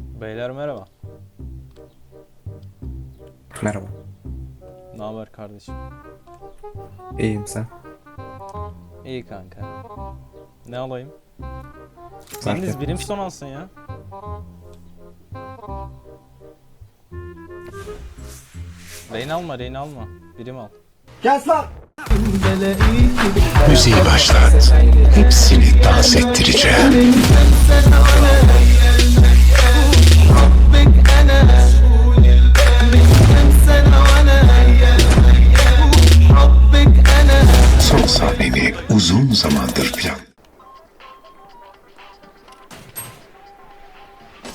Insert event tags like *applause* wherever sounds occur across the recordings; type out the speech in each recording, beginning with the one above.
Beyler merhaba. Merhaba. Ne haber kardeşim? İyiyim sen. İyi kanka. Ne alayım? Etmez. birim son alsın ya. Reyn alma, Reyn alma. Birim al. Müziği başlat. Hepsini dans ettireceğim. Uzun zamandır plan.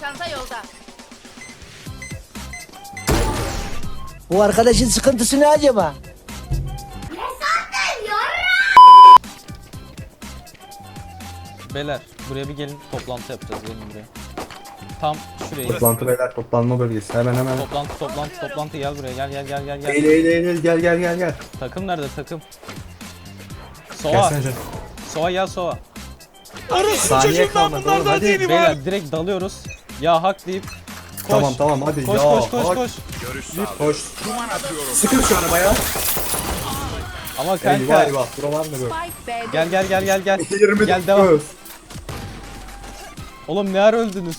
Çanta yolda. Bu arkadaşın sıkıntısı ne acaba? Beyler buraya bir gelin toplantı yapacağız gelin buraya. Tam şuraya. Toplantı beyler toplanma bölgesi. Hemen hemen. Toplantı toplantı toplantı gel buraya gel gel gel gel gel. Eğil eğil eğil gel gel gel gel. Takım nerede takım? Sova. Gelsene canım. Sova gel Sova. Saniye kalmadı oğlum hadi. Beyler direkt dalıyoruz. Ya hak deyip koş. Tamam tamam hadi Koş ya. koş koş hak. koş. Koş. Sıkın şu arabaya. Ama Eyvah kanka eyvah. Buralar ne böyle? Spike B'de. gel gel gel gel gel. *laughs* 20 Gel devam. Oğlum ne ara öldünüz?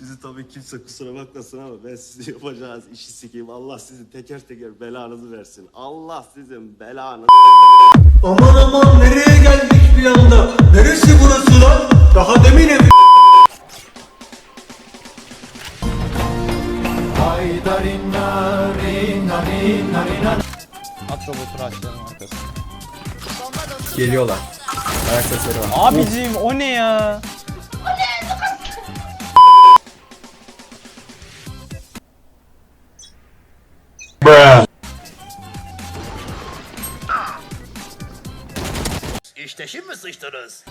Sizi tabii kimse kusura bakmasın ama ben sizi *laughs* yapacağınız işi sikeyim. Allah sizin teker teker belanızı versin. Allah sizin belanızı Aman aman nereye geldik bir anda? Neresi burası lan? Daha demin ev... At robotu açlayalım arkasına. Geliyorlar. Ayak sesleri var. Abicim o ne ya? İşte şimdi sıçtınız.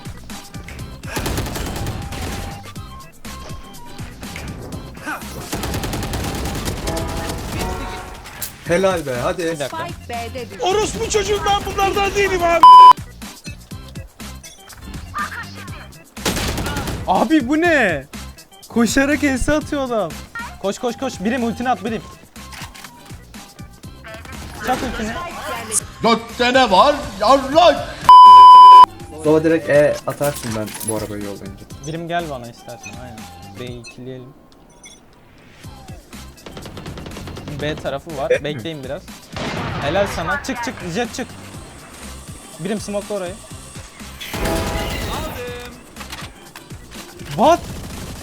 Helal be hadi. Spike B'de düştü. Orospu çocuğum ben bunlardan değilim abi. Abi bu ne? Koşarak else atıyor adam. Koş koş koş. Birim ultini at birim. Çak ultini. Gökte ne var? Yarrak! Sola direkt E atarsın ben bu arabayı yollayınca. Birim gel bana istersen aynen. B'yi ikileyelim. B tarafı var. Bekleyin biraz. Helal sana. Çık çık. Jet çık. Birim smoke'la orayı. What?